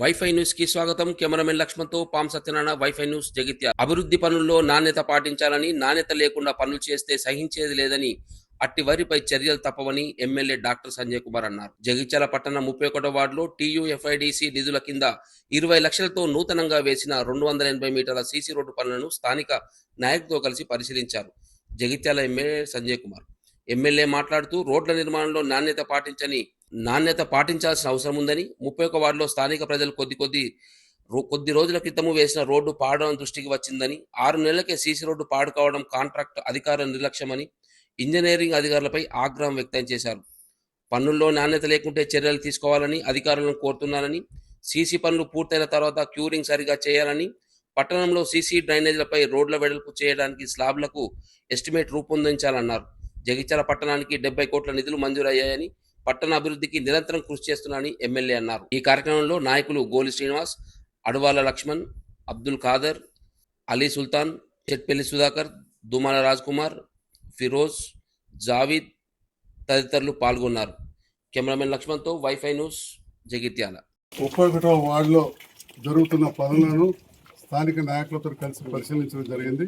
Wifi న్యూస్కి స్వాగతం. Cameraman లక్ష్మణ్తో పాం సత్యనారాయణ వైఫై న్యూస్ జగిత్య. అభివృద్ధి పనుల్లో నాణ్యత పాటించాలని నాణ్యత లేకుండా పనులు చేస్తే సహించేది లేదని అట్టి వారిపై చర్యలు తప్పవని ఎమ్మెల్యే డాక్టర్ సంజయ్ కుమార్ అన్నారు. జగిత్యాల పట్టణ ముప్పై ఒకటో వార్డులో టీయూఎఫ్ఐడిసి నిధుల కింద ఇరవై లక్షలతో నూతనంగా వేసిన రెండు వందల ఎనభై మీటర్ల సీసీ రోడ్డు పనులను స్థానిక నాయకులతో కలిసి పరిశీలించారు జగిత్యాల ఎమ్మెల్యే సంజయ్ కుమార్. ఎమ్మెల్యే మాట్లాడుతూ రోడ్ల నిర్మాణంలో నాణ్యత పాటించని నాణ్యత పాటించాల్సిన అవసరం ఉందని ముప్పై ఒక వార్డులో స్థానిక ప్రజలు కొద్ది కొద్ది రో- కొద్ది రోజుల క్రితము వేసిన రోడ్డు పాడడం దృష్టికి వచ్చిందని ఆరు నెలలకే సీసీ రోడ్డు పాడు కావడం కాంట్రాక్ట్ అధికారుల నిర్లక్ష్యమని ఇంజనీరింగ్ అధికారులపై ఆగ్రహం వ్యక్తం చేశారు. పన్నుల్లో నాణ్యత లేకుంటే చర్యలు తీసుకోవాలని అధికారులను కోరుతున్నారని సీసీ పనులు పూర్తయిన తర్వాత క్యూరింగ్ సరిగా చేయాలని పట్టణంలో సీసీ డ్రైనేజీలపై రోడ్ల వెడల్పు చేయడానికి స్లాబ్లకు ఎస్టిమేట్ రూపొందించాలన్నారు. జగిత్యాల పట్టణానికి డెబ్బై కోట్ల నిధులు మంజూరయ్యాయని పట్టణ అభివృద్ధికి నిరంతరం కృషి చేస్తున్నానని ఎమ్మెల్యే అన్నారు. ఈ కార్యక్రమంలో నాయకులు గోలి శ్రీనివాస్ అడవాల లక్ష్మణ్ అబ్దుల్ ఖాదర్ అలీ సుల్తాన్ చెట్పల్లి సుధాకర్ దుమాల రాజ్ కుమార్ ఫిరోజ్ జావీద్ తదితరులు పాల్గొన్నారు. కెమెరామెన్ లక్ష్మణ్తో వైఫై న్యూస్ జగిత్యాల. ముప్పై ఒకటో వార్డులో జరుగుతున్న పనులను స్థానిక నాయకులతో కలిసి పరిశీలించడం జరిగింది.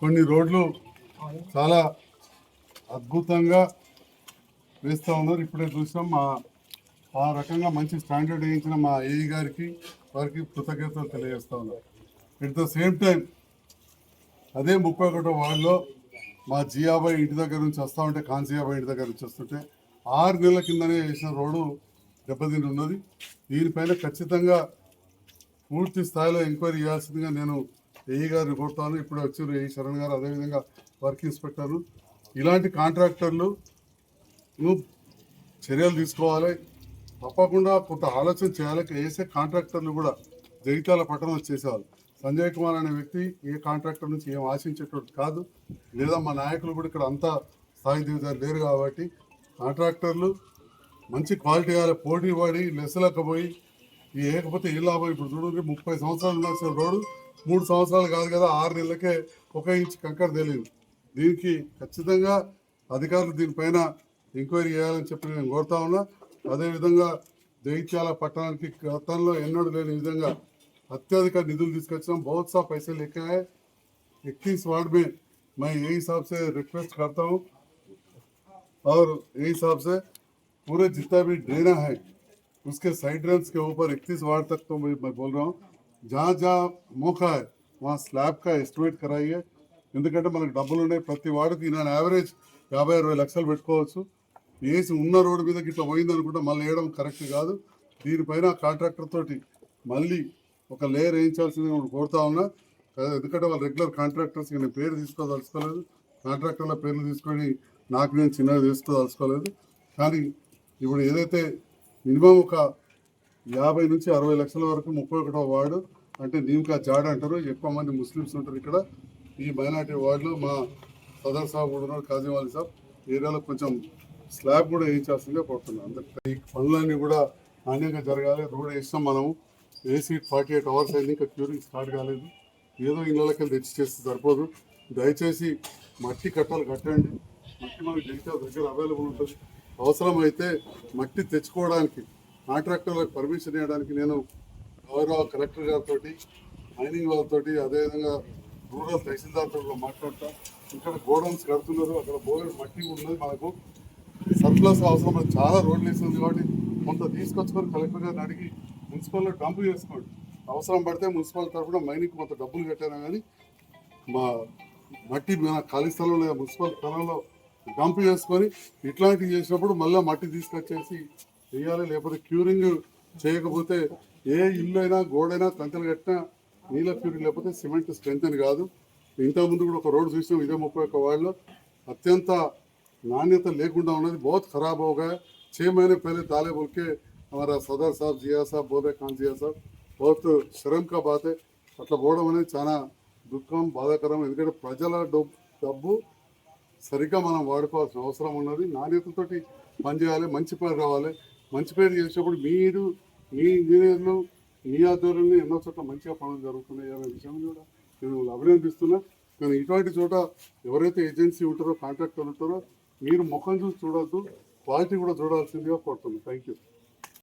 కొన్ని రోడ్లు చాలా అద్భుతంగా వేస్తూ ఉన్నారు. ఇప్పుడే చూసాం మా ఆ రకంగా మంచి స్టాండర్డ్ వేయించిన మా ఏఈ గారికి వారికి కృతజ్ఞతలు తెలియజేస్తూ ఉన్నారు ఎట్ ద సేమ్ టైం అదే ముప్పై ఒకటో వార్డులో మా జియాబాయ్ ఇంటి దగ్గర నుంచి వస్తూ ఉంటే కాన్సియాబాయ్ ఇంటి దగ్గర నుంచి వస్తుంటే ఆరు నెలల కిందనే వేసిన రోడ్డు దెబ్బతిని ఉన్నది. దీనిపైన ఖచ్చితంగా పూర్తి స్థాయిలో ఎంక్వైరీ చేయాల్సిందిగా నేను ఏఈ గారిని కోరుతాను ఇప్పుడే వచ్చారు ఏఈ శరణ్ గారు అదేవిధంగా వర్క్ ఇన్స్పెక్టర్లు ఇలాంటి కాంట్రాక్టర్లు చర్యలు తీసుకోవాలి. తప్పకుండా కొంత ఆలోచన చేయాలి. వేసే కాంట్రాక్టర్లు కూడా జగిత్యాల పట్టణం చేసేవాళ్ళు. సంజయ్ కుమార్ అనే వ్యక్తి ఏ కాంట్రాక్టర్ నుంచి ఏం ఆశించేటట్టు కాదు. లేదా మా నాయకులు కూడా ఇక్కడ అంతా స్థాయి దిగుతారు లేరు కాబట్టి కాంట్రాక్టర్లు మంచి క్వాలిటీ గల పోటీ పడి లెస్సలకు పోయి ఈ ఏకపోతే ఏ లాభం? ఇప్పుడు చూడండి ముప్పై సంవత్సరాలు ఉండాల్సిన రోడ్డు మూడు సంవత్సరాలు కాదు కదా ఆరు నెలలకే ఒక ఇంచ్ కంకర తెలియదు దీనికి ఖచ్చితంగా అధికారులు దీనిపైన ఎంక్వైరీ చేయాలని చెప్పి నేను కోరుతా ఉన్నా అదేవిధంగా జగిత్యాల పట్టణానికి గతంలో ఎన్నడూ లేని విధంగా अत्यधिक निधुल తీసుకొచ్చాం बहुत सा पैसे लेके आए इक्कीस वार्ड में मैं यही हिसाब से रिक्वेस्ट करता हूँ और यही हिसाब से पूरे जितना भी ड्रेना है उसके साइड ड्रेन्स के ऊपर इकतीस वार्ड तक तो मैं, मैं बोल रहा हूँ जहाँ जहाँ मौका है वहाँ స్లాబ్ का ఎస్టిమేట్ कराइए ఎందుకంటే మనకు డబ్బులు ఉన్నాయి ప్రతి వాడికి నేను యావరేజ్ యాభై అరవై లక్షలు పెట్టుకోవచ్చు వేసి ఉన్న రోడ్డు మీద ఇట్లా పోయింది అనుకుంటే మళ్ళీ వేయడం కరెక్ట్ కాదు. దీనిపైన కాంట్రాక్టర్ తోటి మళ్ళీ ఒక లేయర్ వేయించాల్సింది కోరుతా ఉన్నా. ఎందుకంటే వాళ్ళు రెగ్యులర్ కాంట్రాక్టర్స్ నేను పేరు తీసుకోదలుచుకోలేదు. కాంట్రాక్టర్ల పేర్లు తీసుకొని నాకు నేను చిన్నది తీసుకోదలుచుకోలేదు కానీ ఇప్పుడు ఏదైతే మినిమం ఒక యాభై నుంచి అరవై లక్షల వరకు ముప్పై ఒకటో వార్డు అంటే నీమ్కా జాడ అంటారు. ఎక్కువ మంది ముస్లిమ్స్ ఉంటారు ఇక్కడ. ఈ మైనార్టీ వార్డులో మా సదర్ సాబ్ కూడా ఉన్నారు కాజీవాలి సాబ్. ఏరియాలో కొంచెం స్లాబ్ కూడా వేయించాల్సిందే కోరుతున్నాను అందరికీ ఈ పనులన్నీ కూడా నాణ్యంగా జరగాలి. రోడ్ వేస్తాం మనము. ఏసీ ఫార్టీ ఎయిట్ అవర్స్ అయింది. ఇంకా క్యూరింగ్ స్టార్ట్ కాలేదు. ఏదో ఇళ్ళకి తెచ్చి చేస్తే సరిపోదు. దయచేసి మట్టి కట్టాలు కట్టండి. మట్టి మనకి జగిత్యాల దగ్గర అవైలబుల్ ఉంటుంది. అవసరమైతే మట్టి తెచ్చుకోవడానికి కాంట్రాక్టర్లకు పర్మిషన్ ఇవ్వడానికి నేను గౌరవ కలెక్టర్ గారితో మైనింగ్ వాళ్ళతో అదేవిధంగా రూరల్ తహసీల్దార్తో కూడా మాట్లాడతా. ఇక్కడ గోడౌన్స్ కడుతున్నారు. అక్కడ బోర్డు మట్టి ఉన్నది మనకు సర్ప్లస్ అవసరం చాలా రోడ్లు వేసింది కాబట్టి కొంత తీసుకొచ్చుకొని కలెక్టర్ గారిని అడిగి మున్సిపల్లో డంప్ చేసుకోండి. అవసరం పడితే మున్సిపల్ తరఫున మైనింగ్ కొంత డబ్బులు కట్టాను కానీ మా మట్టి మన ఖాళీ స్థలంలో లేదా మున్సిపల్ స్థలంలో డంప్ చేసుకొని ఇట్లాంటివి చేసినప్పుడు మళ్ళీ మట్టి తీసుకొచ్చేసి వేయాలి లేకపోతే క్యూరింగ్ చేయకపోతే ఏ ఇల్లు అయినా గోడైనా కంచెలు కట్టినా నీళ్ళ క్యూరింగ్ లేకపోతే సిమెంట్ స్ట్రెంత్ అని కాదు. ఇంతకుముందు కూడా ఒక రోడ్డు చూసినాం ఇదే ముప్పై ఒక్క వార్డులో. అత్యంత नान्यता लेकुंडा ఉన్నది बहुत खराब हो गया छः महीने पहले डाले बोल के हमारा सदर साहब जिया साहब बोल रहे खान जिया साहब बहुत शर्म का बात है అట్లా పోవడం అనేది చాలా దుఃఖం బాధాకరం ఎందుకంటే ప్రజల డబ్బు డబ్బు సరిగ్గా మనం వాడుకోవాల్సిన అవసరం ఉన్నది నాణ్యతతోటి పనిచేయాలి మంచి పేరు రావాలి మంచి పేరు చేసేటప్పుడు మీరు మీ ఇంజనీర్లు మీ ఆధ్వర్యంలో ఎన్నో చోట్ల మంచిగా పనులు జరుగుతున్నాయి అనే విషయం కూడా నేను అభినందిస్తున్నా కానీ ఇటువంటి చోట ఎవరైతే ఏజెన్సీ ఉంటారో కాంట్రాక్టర్ ఉంటారో మీరు ముఖం చూసి చూడొద్దు క్వాలిటీ కూడా చూడాల్సిందిగా కోరుతున్నాను. Thank you